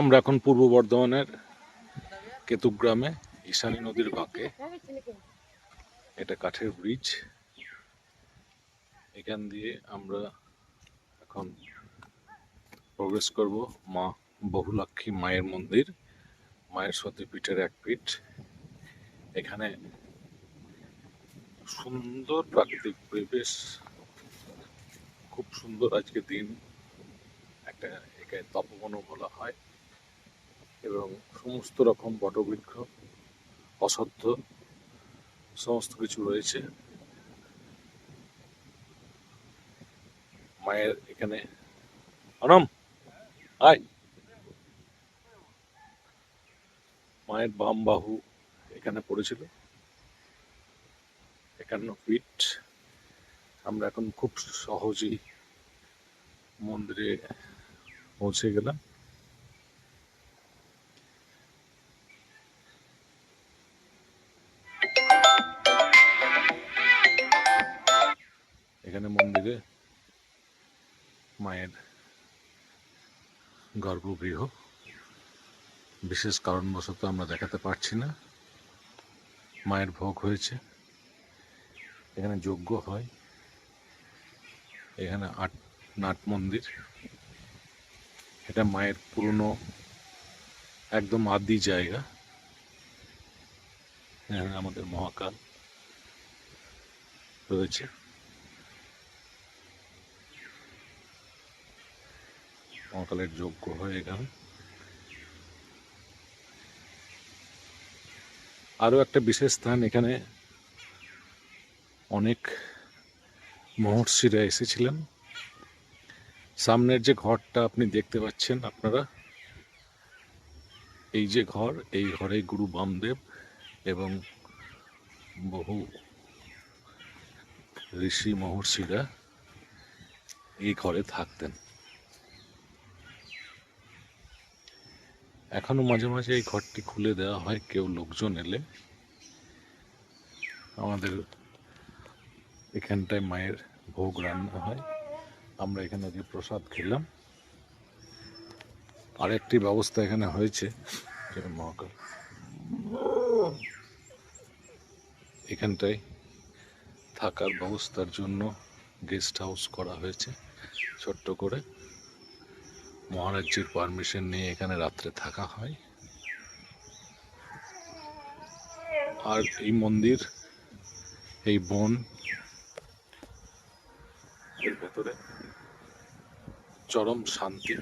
আমরা এখন পূর্ব বর্ধমানের কেতুগ্রামে ঈশানী নদীর বাঁকে। এটা কাঠের ব্রিজ। এখান দিয়ে আমরা এখন প্রবেশ করব মা বহুলাক্ষী মায়ের মন্দির, মায়ের সতীপীঠের এক পীঠ। এখানে সুন্দর প্রাকৃতিক পরিবেশ, খুব সুন্দর আজকে দিন। একটা একে তপবনও বলা হয়। এবং সমস্ত রকম বটবৃক্ষ, অসত্য, সমস্ত কিছু রয়েছে। মায়ের এখানে অনম, আয়। মায়ের বাম বাহু এখানে পড়েছিল। একান্ন ফিট আমরা এখন খুব সহজেই মন্দিরে পৌঁছে গেলাম। এখানে মন্দিরে মায়ের গর্ভগৃহ। বিশেষ কারণবশত আমরা দেখাতে পারছি না। মায়ের ভোগ হয়েছে। এখানে যজ্ঞ হয়। এখানে আট, নাট মন্দির। এটা মায়ের পুরনো, একদম আদি জায়গা। এখানে আমাদের মহাকাল রয়েছে। মহাকালের যজ্ঞ হয় এখানে। আরও একটা বিশেষ স্থান এখানে অনেক মহর্ষিরা এসেছিলেন। সামনের যে ঘরটা আপনি দেখতে পাচ্ছেন আপনারা, এই যে ঘর, এই ঘরে গুরু বামদেব এবং বহু ঋষি মহর্ষিরা এই ঘরে থাকতেন। এখনও মাঝে মাঝে এই ঘরটি খুলে দেওয়া হয়, কেউ লোকজন এলে। আমাদের এখানটায় মায়ের ভোগ রান্না হয়। আমরা এখানে যে প্রসাদ খেলাম। আরেকটি ব্যবস্থা এখানে হয়েছে মহাকাল। এখানটায় থাকার ব্যবস্থার জন্য গেস্ট হাউস করা হয়েছে, ছোট্ট করে। মহারাজ্যের পারমিশন নিয়ে এখানে রাত্রে থাকা হয়। আর এই মন্দির, এই বন, এর ভেতরে চরম শান্তি।